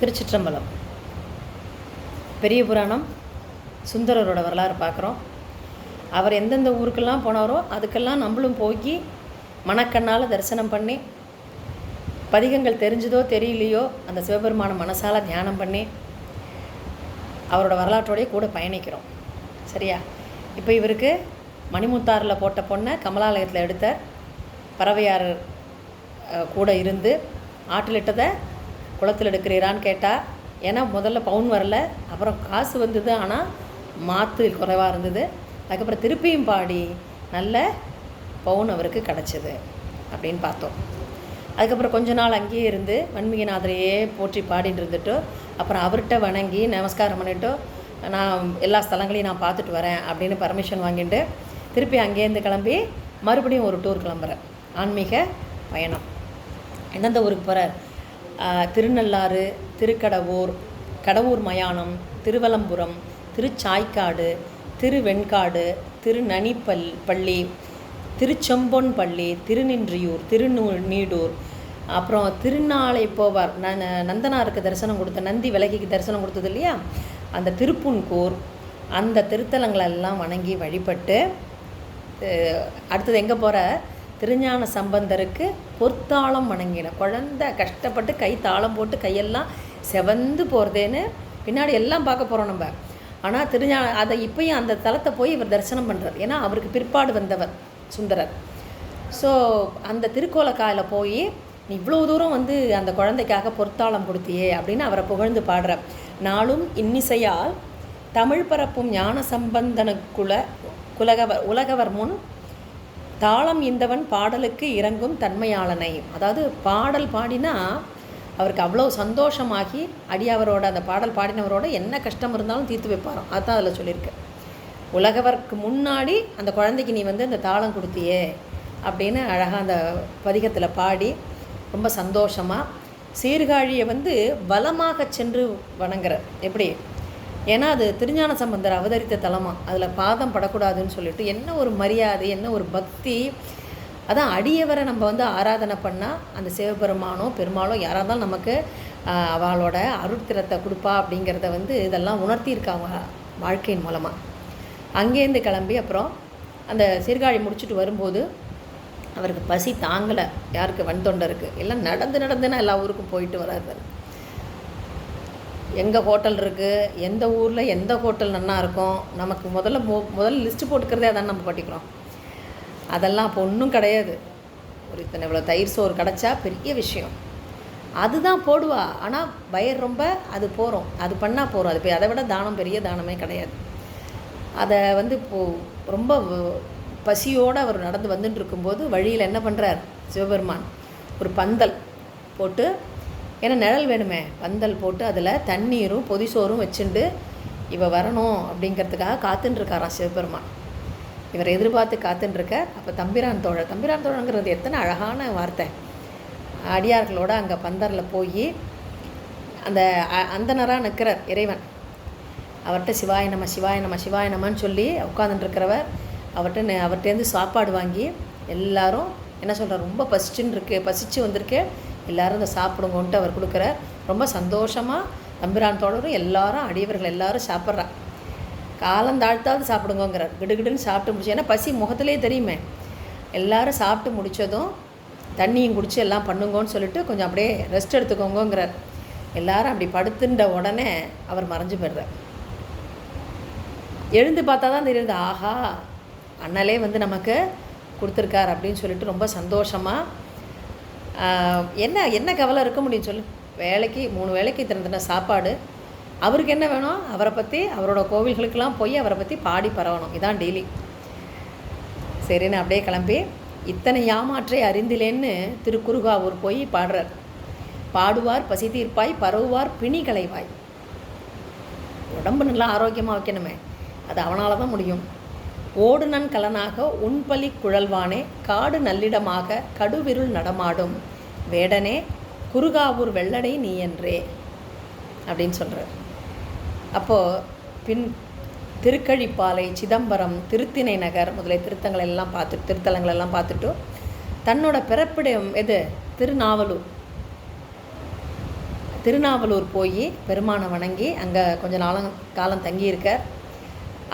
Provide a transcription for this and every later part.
திருச்சிற்றம்பலம். பெரிய புராணம் சுந்தரரோட வரலாறு பார்க்குறோம். அவர் எந்தெந்த ஊருக்கெல்லாம் போனாரோ அதுக்கெல்லாம் நம்மளும் போய் மனக்கண்ணால் தரிசனம் பண்ணி பதிகங்கள் தெரிஞ்சதோ தெரியலையோ அந்த சிவபெருமான மனசால் தியானம் பண்ணி அவரோட வரலாற்றோடைய கூட பயணிக்கிறோம். சரியா? இப்போ இவருக்கு மணிமுத்தாரில் போட்ட பொண்ணை கமலாலயத்தில் எடுத்தார் பறவையார் கூட இருந்து ஆட்டிலிட்டதை குளத்தில் எடுக்கிறீரான்னு கேட்டால் ஏன்னா முதல்ல பவுன் வரல அப்புறம் காசு வந்தது ஆனால் மாற்று குறைவாக இருந்தது. அதுக்கப்புறம் திருப்பியும் பாடி நல்ல பவுன் அவருக்கு கிடச்சிது அப்படின்னு பார்த்தோம். அதுக்கப்புறம் கொஞ்ச நாள் அங்கேயே இருந்து வன்மிகநாதரையே போற்றி பாடிட்டு இருந்துட்டு அப்புறம் அவர்கிட்ட வணங்கி நமஸ்காரம் பண்ணிவிட்டு நான் எல்லா ஸ்தலங்களையும் நான் பார்த்துட்டு வரேன் அப்படின்னு பர்மிஷன் வாங்கிட்டு திருப்பி அங்கேருந்து கிளம்பி மறுபடியும் ஒரு டூர் கிளம்புறேன். ஆன்மீக பயணம். எந்தெந்த ஊருக்கு போகிறார் திருநள்ளாறு திருக்கடவூர் கடவூர் மயானம் திருவலம்புரம் திருச்சாய்க்காடு திருவெண்காடு திருநனிப்பல் பள்ளி திருச்செம்பொன் பள்ளி திருநின்றியூர் திருநூ நீடூர் அப்புறம் திருநாளை போவார். ந நந்தனாருக்கு தரிசனம் கொடுத்த நந்தி விலகிக்கு தரிசனம் கொடுத்தது இல்லையா? அந்த திருப்புன்கூர் அந்த திருத்தலங்களெல்லாம் வணங்கி வழிபட்டு அடுத்தது எங்கே போகிற திருஞான சம்பந்தருக்கு பொற்தாளம் வணங்கின. குழந்த கஷ்டப்பட்டு கை தாளம் போட்டு கையெல்லாம் செவந்து போகிறதேன்னு பின்னாடி எல்லாம் பார்க்க போகிறோம் நம்ம. ஆனால் திருஞான அதை இப்பயும் அந்த தலத்தை போய் இவர் தரிசனம் பண்ணுறார் ஏன்னா அவருக்கு பிற்பாடு வந்தவர் சுந்தரர். ஸோ அந்த திருக்கோலக்காயில் போய் நீ இவ்வளோ தூரம் வந்து அந்த குழந்தைக்காக பொற்தாளம் கொடுத்தியே அப்படின்னு அவரை புகழ்ந்து பாடுற நாளும் இன்னிசையால் தமிழ் பரப்பும் ஞான சம்பந்தனுக்குல குலகவர் உலகவர் முன் தாளம் இந்தவன் பாடலுக்கு இறங்கும் தன்மையாளனை. அதாவது பாடல் பாடினா அவருக்கு அவ்வளோ சந்தோஷமாகி அடியாவரோட அந்த பாடல் பாடினவரோட என்ன கஷ்டம் இருந்தாலும் தீர்த்து வைப்பாராம். அதுதான் அதில் சொல்லியிருக்கு. உலகவர்க்கு முன்னாடி அந்த குழந்தைக்கு நீ வந்து அந்த தாளம் கொடுத்தியே அப்படின்னு அழகாக அந்த பதிகத்தில் பாடி ரொம்ப சந்தோஷமாக சீர்காழியை வந்து பலமாக சென்று வணங்குற எப்படி? ஏன்னா அது திருஞான சம்பந்தர் அவதரித்த தலமாக அதில் பாதம் படக்கூடாதுன்னு சொல்லிட்டு என்ன ஒரு மரியாதை என்ன ஒரு பக்தி. அதான் அடியவரை நம்ம வந்து ஆராதனை பண்ணால் அந்த சிவபெருமானோ பெருமாளோ யாராக இருந்தாலும் நமக்கு அவளோட அருட்திரத்தை கொடுப்பா அப்படிங்கிறத வந்து இதெல்லாம் உணர்த்தியிருக்காங்க வாழ்க்கையின் மூலமாக அங்கேருந்து கிளம்பி அப்புறம் அந்த சீர்காழி முடிச்சுட்டு வரும்போது அவருக்கு பசி தாங்கலை. யாருக்கு? வன் தொண்டருக்கு எல்லாம் நடந்து நடந்துன்னா எல்லா ஊருக்கும் போயிட்டு வராது எங்கே ஹோட்டல் இருக்குது எந்த ஊரில் எந்த ஹோட்டல் நல்லா இருக்கும்? நமக்கு முதல்ல மு முதல்ல லிஸ்ட்டு போட்டுக்கிறதே அதான் நம்ம படிக்கிறோம். அதெல்லாம் அப்போ ஒன்றும் கிடையாது. ஒரு இத்தனை இவ்வளோ தயிர் சோறு கிடச்சா பெரிய விஷயம். அதுதான் போடுவா. ஆனால் வயிறு ரொம்ப அது போகிறோம் அது பண்ணால் போகிறோம் அது போய் அதை விட தானம் பெரிய தானமே கிடையாது. அதை வந்து இப்போது ரொம்ப பசியோடு அவர் நடந்து வந்துட்டு இருக்கும்போது வழியில் என்ன பண்ணுறார் சிவபெருமான் ஒரு பந்தல் போட்டு ஏன்னா நிழல் வேணுமே. பந்தல் போட்டு அதில் தண்ணீரும் பொதிசோறும் வச்சுண்டு இவ வரணும் அப்படிங்கிறதுக்காக காத்துட்டுருக்காராம் சிவபெருமான். இவர் எதிர்பார்த்து காத்துட்டுருக்க அப்போ தம்பிரான் தோழர் தம்பிரான் தோழங்கிறது எத்தனை அழகான வார்த்தை. அடியார்களோட அங்கே பந்தரில் போய் அந்த அ- அந்தணராக நிற்கிறார் இறைவன். அவர்கிட்ட சிவாய நம சிவாய நம சிவாய நமன்னு சொல்லி உட்காந்துட்டுருக்கிறவர் அவர்கிட்ட அவர்கிட்டேருந்து சாப்பாடு வாங்கி எல்லாரும் என்ன சொல்கிறார் ரொம்ப பசிச்சுன்னு இருக்கு பசிச்சு வந்திருக்கு. எல்லாரும் இதை சாப்பிடுங்கன்ட்டு அவர் கொடுக்குறார் ரொம்ப சந்தோஷமாக தம்பிரான் தோழரும் எல்லாரும் அடியவர்கள் எல்லாரும் சாப்பிட்றா. காலம் தாழ்த்தாவது சாப்பிடுங்கோங்கிறார். கிடுகிடுன்னு சாப்பிட்டு முடிச்சு ஏன்னா பசி முகத்திலே தெரியுமே. எல்லாரும் சாப்பிட்டு முடித்ததும் தண்ணியும் குடிச்சு எல்லாம் பண்ணுங்கன்னு சொல்லிட்டு கொஞ்சம் அப்படியே ரெஸ்ட் எடுத்துக்கோங்கிறார் எல்லாரும் அப்படி படுத்துன்ற உடனே அவர் மறைஞ்சு போயிடுறார். எழுந்து பார்த்தா தான் தெரியுது ஆஹா அண்ணலே வந்து நமக்கு கொடுத்துருக்கார் அப்படின்னு சொல்லிட்டு ரொம்ப சந்தோஷமாக என்ன என்ன கவலை இருக்க முடியும் சொல்லு? வேலைக்கு மூணு வேலைக்கு திறந்தின சாப்பாடு. அவருக்கு என்ன வேணும்? அவரை பற்றி அவரோட கோவில்களுக்கெல்லாம் போய் அவரை பற்றி பாடி பரவணும். இதான் டெய்லி சரின்னு அப்படியே கிளம்பி இத்தனை யாமாற்றை அறிந்திலேன்னு திருக்குறுகாவூர் போய் பாடுறார். பாடுவார் பசி தீர்ப்பாய் பரவுவார் பிணி களைவாய். உடம்பு நல்லா ஆரோக்கியமாக வைக்கணுமே. அது அவனால் தான் முடியும். ஓடுநன் கலனாக உன்பலி குழல்வானே காடு நல்லிடமாக கடுவிருள் நடமாடும். வேடனே குறுகாவூர் வெள்ளடை நீ என்றே அப்படின்னு சொல்கிறார் அப்போது பின் திருக்கழிப்பாலை சிதம்பரம் திருத்திணை நகர் முதலிய திருத்தங்களை எல்லாம் பார்த்து திருத்தலங்கள் எல்லாம் பார்த்துட்டு தன்னோட பிறப்பிடம் எது? திருநாவலூர். திருநாவலூர் போய் பெருமானை வணங்கி அங்கே கொஞ்ச நாளம் காலம் தங்கியிருக்கார்.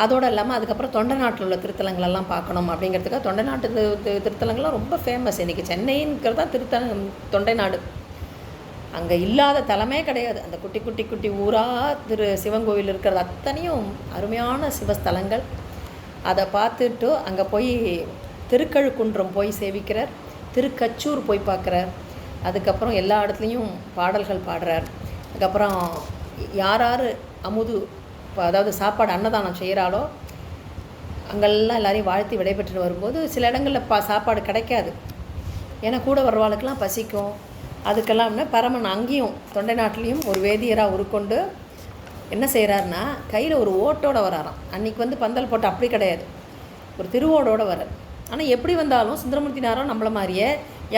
அதோடு இல்லாமல் அதுக்கப்புறம் தொண்டை நாட்டில் உள்ள திருத்தலங்களெல்லாம் பார்க்கணும் அப்படிங்கிறதுக்காக தொண்டை நாட்டு திருத்தலங்கள்லாம் ரொம்ப ஃபேமஸ் இன்றைக்கி சென்னைங்கிறது தான் திருத்தல தொண்டை நாடு. அங்கே இல்லாத தலமே கிடையாது. அந்த குட்டி குட்டி குட்டி ஊராக திரு சிவன் கோவில் இருக்கிறது அத்தனையும் அருமையான சிவஸ்தலங்கள். அதை பார்த்துட்டு அங்கே போய் திருக்கழுக்குன்றம் போய் சேவிக்கிறார். திருக்கச்சூர் போய் பார்க்குறார். அதுக்கப்புறம் எல்லா இடத்துலையும் பாடல்கள் பாடுறார். அதுக்கப்புறம் யார் யார் அமுது அதாவது சாப்பாடு அன்னதானம் செய்கிறாளோ அங்கெல்லாம் எல்லாரையும் வாழ்த்தி விடைபெற்று வரும்போது சில இடங்களில் பா சாப்பாடு கிடைக்காது. ஏன்னா கூட வர்றவாளுக்கெல்லாம் பசிக்கும். அதுக்கெல்லாம் பரமன் அங்கேயும் தொண்டை நாட்டிலையும் ஒரு வேதியராக உருக்கொண்டு என்ன செய்கிறாருன்னா கையில் ஒரு ஓட்டோட வராராம். அன்றைக்கி வந்து பந்தல் போட்டு அப்படி கிடையாது. ஒரு திருவோடோடு வரார். ஆனால் எப்படி வந்தாலும் சுந்தரமூர்த்தி நாரோ நம்மள மாதிரியே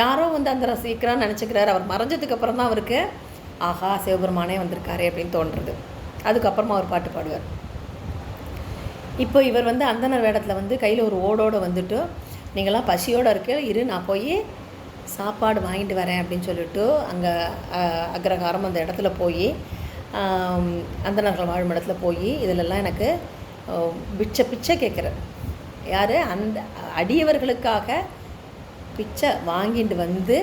யாரோ வந்து அந்த ரசிக்கிறான்னு நினச்சிக்கிறாரு. அவர் மறைஞ்சதுக்கு அப்புறம் தான் அவருக்கு ஆஹா சிவபெருமானே வந்திருக்காரு அப்படின்னு தோன்றுறது. அதுக்கப்புறமா அவர் பாட்டு பாடுவார். இப்போ இவர் வந்து அந்தனர் வேடத்தில் வந்து கையில் ஒரு ஓடோடு வந்துட்டு நீங்களாம் பசியோடு இருக்க இரு நான் போய் சாப்பாடு வாங்கிட்டு வரேன் அப்படின்னு சொல்லிட்டு அங்கே அக்ரகாரம் அந்த இடத்துல போய் அந்தனர்கள் வாழும் இடத்துல போய் இதிலெல்லாம் எனக்கு பிச்சை பிச்சை கேட்குறார் யார்? அந்த அடியவர்களுக்காக பிச்சை வாங்கிட்டு வந்து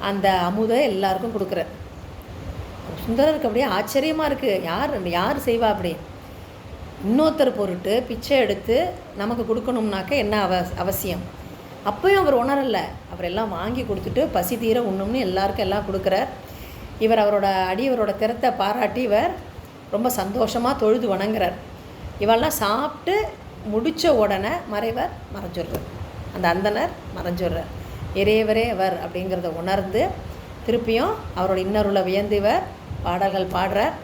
அந்த அமுதை எல்லாருக்கும் கொடுக்குறார் சுந்தரருக்கு அப்படியே ஆச்சரியமாக இருக்குது யார் யார் செய்வா அப்படி? இன்னொருத்தர் பொருட்டு பிச்சை எடுத்து நமக்கு கொடுக்கணும்னாக்க என்ன அவ அவசியம்? அப்பயும் அவர் உணரலை. அவர் எல்லாம் வாங்கி கொடுத்துட்டு பசி தீர உண்ணும்னு எல்லாருக்கும் எல்லாம் கொடுக்குறார். இவர் அவரோட அடியவரோட திறத்தை பாராட்டி இவர் ரொம்ப சந்தோஷமாக தொழுது வணங்குறார். இவெல்லாம் சாப்பிட்டு முடித்த உடனே மறைவர் மறைஞ்சிடுறார். அந்த அந்தனர் மறைஞ்சிடுறார். இறைவரே அவர் அப்படிங்கிறத உணர்ந்து திருப்பியும் அவரோட இன்னருளை வியந்து இவர் பாடல்கள் பாடுறார்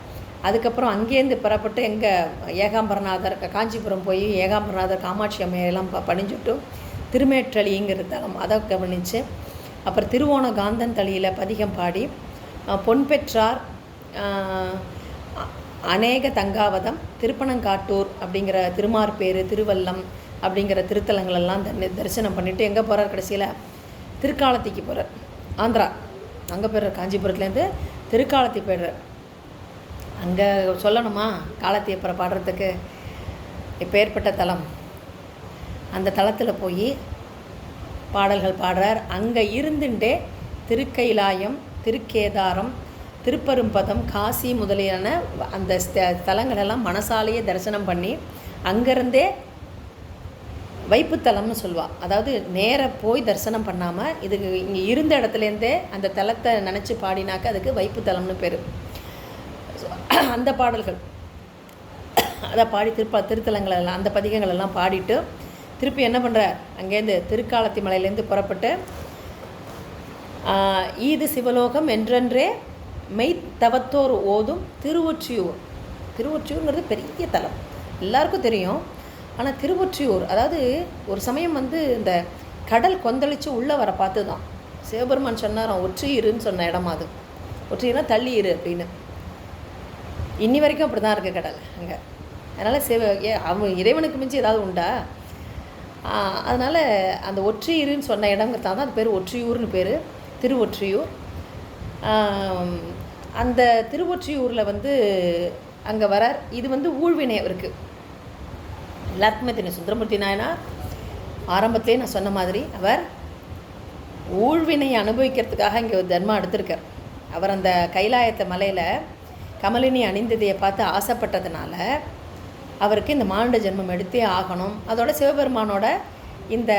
அதுக்கப்புறம் அங்கேருந்து புறப்பட்டு எங்கே ஏகாம்பரநாதர் காஞ்சிபுரம் போய் ஏகாம்பரநாதர் காமாட்சி அம்மையெல்லாம் ப பணிஞ்சுட்டு திருமேற்றலிங்கிற தலம் அதை கவனித்து அப்புறம் திருவோண காந்தன் தளியில் பதிகம் பாடி பொன் பெற்றார் அநேக தங்காவதம் திருப்பனங்காட்டூர் அப்படிங்கிற திருமார்பேர் திருவல்லம் அப்படிங்கிற திருத்தலங்களெல்லாம் தரி- தரிசனம் பண்ணிவிட்டு எங்கே போகிறார் கடைசியில்? திருக்காலத்திக்கு போகிறார் ஆந்திரா. அங்கே போயிடுறார். காஞ்சிபுரத்துலேருந்து திருக்காலத்தி போயிடுறார். அங்கே சொல்லணுமா? காலத்தியப்பரை பாடுறதுக்கு இப்பேற்பட்ட தலம் அந்த தளத்தில் போய் பாடல்கள் பாடுறார். அங்கே இருந்துட்டே திருக்கைலாயம் திருக்கேதாரம் திருப்பெரும்பதம் காசி முதலியான அந்த ஸ்த- ஸ்தலங்களெல்லாம் மனசாலேயே தரிசனம் பண்ணி அங்கேருந்தே வைப்புத்தலம்னு சொல்லுவாள் அதாவது நேராக போய் தரிசனம் பண்ணாமல் இதுக்கு இங்கே இருந்த இடத்துலேருந்தே அந்த தலத்தை நினச்சி பாடினாக்க அதுக்கு வைப்புத்தலம்னு பேர். அந்த பாடல்கள். அதை பாடி திருப்ப திருத்தலங்கள் எல்லாம் அந்த பதிகங்கள் எல்லாம் பாடிட்டு திருப்பி என்ன பண்ணுறார் அங்கேருந்து திருக்காலத்தி மலையிலேருந்து புறப்பட்டு ஈது சிவலோகம் என்றென்றே மெய் தவத்தோர் ஓதும் திருவொற்றியூர். திருவொற்றியூருங்கிறது பெரிய தலம். எல்லாருக்கும் தெரியும். ஆனால் திருவொற்றியூர் அதாவது ஒரு சமயம் வந்து இந்த கடல் கொந்தளித்து உள்ளே வர பார்த்து தான் சிவபெருமான் சொன்னாராம் ஒற்றியிருன்னு சொன்ன இடமா அது. ஒற்றியிருனா தள்ளி இரு அப்படின்னு. இன்னி வரைக்கும் அப்படி தான் இருக்குது கடல் அங்கே. அதனால் சிவ ஏ அவன் இறைவனுக்கு மிஞ்சி ஏதாவது உண்டா? அதனால் அந்த ஒற்றியிருன்னு சொன்ன இடங்கிறதா தான் அது பேர் ஒற்றியூர்னு பேர். திருவொற்றியூர். அந்த திருவொற்றியூரில் வந்து அங்கே வரார். இது வந்து ஊழ்வினை அவருக்கு எல்லாருக்குமே தெரியும். சுந்தரமூர்த்தி நாயனார் ஆரம்பத்திலே நான் சொன்ன மாதிரி அவர் ஊழ்வினை அனுபவிக்கிறதுக்காக இங்கே ஒரு தர்மம் எடுத்திருக்கார். அவர் அந்த கைலாயத்தை மலையில் கமலினி அணிந்ததையை பார்த்து ஆசைப்பட்டதுனால அவருக்கு இந்த மானுட ஜென்மம் எடுத்தே ஆகணும். அதோட சிவபெருமானோட இந்த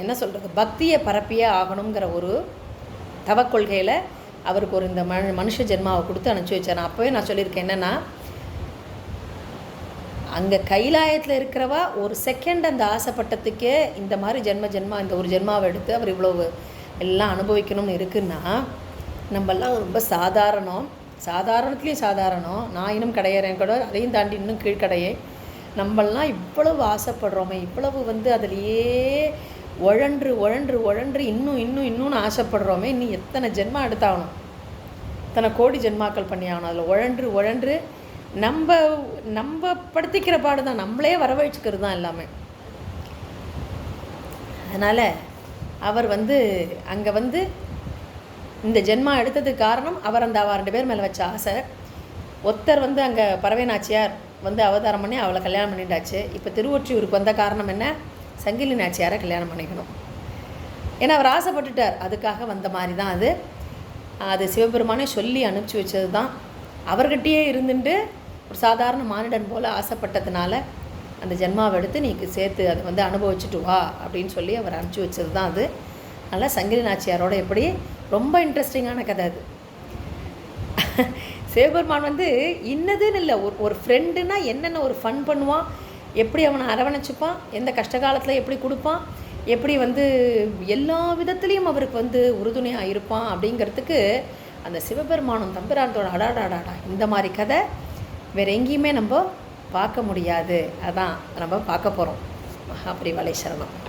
என்ன சொல்கிறது பக்தியை பரப்பியே ஆகணுங்கிற ஒரு தவக்கொள்கையில் அவருக்கு ஒரு இந்த மனு மனுஷ ஜென்மாவை கொடுத்து அனுப்பிச்சி வச்சார். நான் அப்போவே நான் சொல்லியிருக்கேன் என்னென்னா அங்கே கைலாயத்தில் இருக்கிறவா ஒரு செகண்ட் அந்த ஆசைப்பட்டதுக்கே இந்த மாதிரி ஜென்ம ஜென்மா இந்த ஒரு ஜென்மாவை எடுத்து அவர் இவ்வளவு எல்லாம் அனுபவிக்கணும்னு இருக்குன்னா நம்மெல்லாம் ரொம்ப சாதாரணம். சாதாரணத்துலேயும் சாதாரணம். நான் இன்னும் கிடையிறேன் கூட அதையும் தாண்டி இன்னும் கீழ்க்கடையே. நம்மளாம் இவ்வளவு ஆசைப்படுறோமே இவ்வளவு வந்து அதுலேயே உழன்று உழன்று உழன்று இன்னும் இன்னும் இன்னும்னு ஆசைப்படுறோமே இன்னும் எத்தனை ஜென்மா எடுத்தாகணும்? இத்தனை கோடி ஜென்மாக்கள் பண்ணி ஆகணும் அதில் உழன்று உழன்று நம்ம நம்ம படுத்திக்கிற பாடு தான் நம்மளே வரவழைச்சிக்கிறது தான் எல்லாமே. அதனால் அவர் வந்து அங்கே வந்து இந்த ஜென்மா எடுத்ததுக்கு காரணம் அவர் அந்த அவ ரெண்டு பேர் மேலே வச்ச ஆசை. ஒருத்தர் வந்து அங்கே பறவை நாச்சியார் வந்து அவதாரம் பண்ணி அவளை கல்யாணம் பண்ணிட்டாச்சு. இப்போ திருவொற்றியூருக்கு வந்த காரணம் என்ன? சங்கிலி நாச்சியாரை கல்யாணம் பண்ணிக்கணும். ஏன்னா அவர் ஆசைப்பட்டுட்டார். அதுக்காக வந்த மாதிரி தான் அது. அது சிவபெருமானே சொல்லி அனுப்பிச்சி வச்சது தான் அவர்கிட்டயே இருந்துட்டு ஒரு சாதாரண மானிடன் போல் ஆசைப்பட்டதுனால அந்த ஜென்மாவை எடுத்து நீ சேர்த்து அதை வந்து அனுபவிச்சுட்டு வா அப்படின்னு சொல்லி அவர் அனுப்பிச்சி வச்சது தான் அது. அதனால் சங்கிலி நாச்சியாரோட எப்படி? ரொம்ப இன்ட்ரெஸ்டிங்கான கதை அது. சிவபெருமான் வந்து இன்னதுன்னு இல்லை ஒரு ஒரு ஃப்ரெண்டுனா என்னென்ன ஒரு ஃபன் பண்ணுவான் எப்படி அவனை அரவணைச்சிப்பான் எந்த கஷ்ட காலத்தில் எப்படி கொடுப்பான் எப்படி வந்து எல்லா விதத்துலேயும் அவருக்கு வந்து உறுதுணையாக இருப்பான் அப்படிங்கிறதுக்கு அந்த சிவபெருமானும் தம்பிரானத்தோட அடாடாடாடா இந்த மாதிரி கதை வேறு எங்கேயுமே நம்ம பார்க்க முடியாது. அதான் நம்ம பார்க்க போகிறோம் மகாபரிவாலை சரணம்.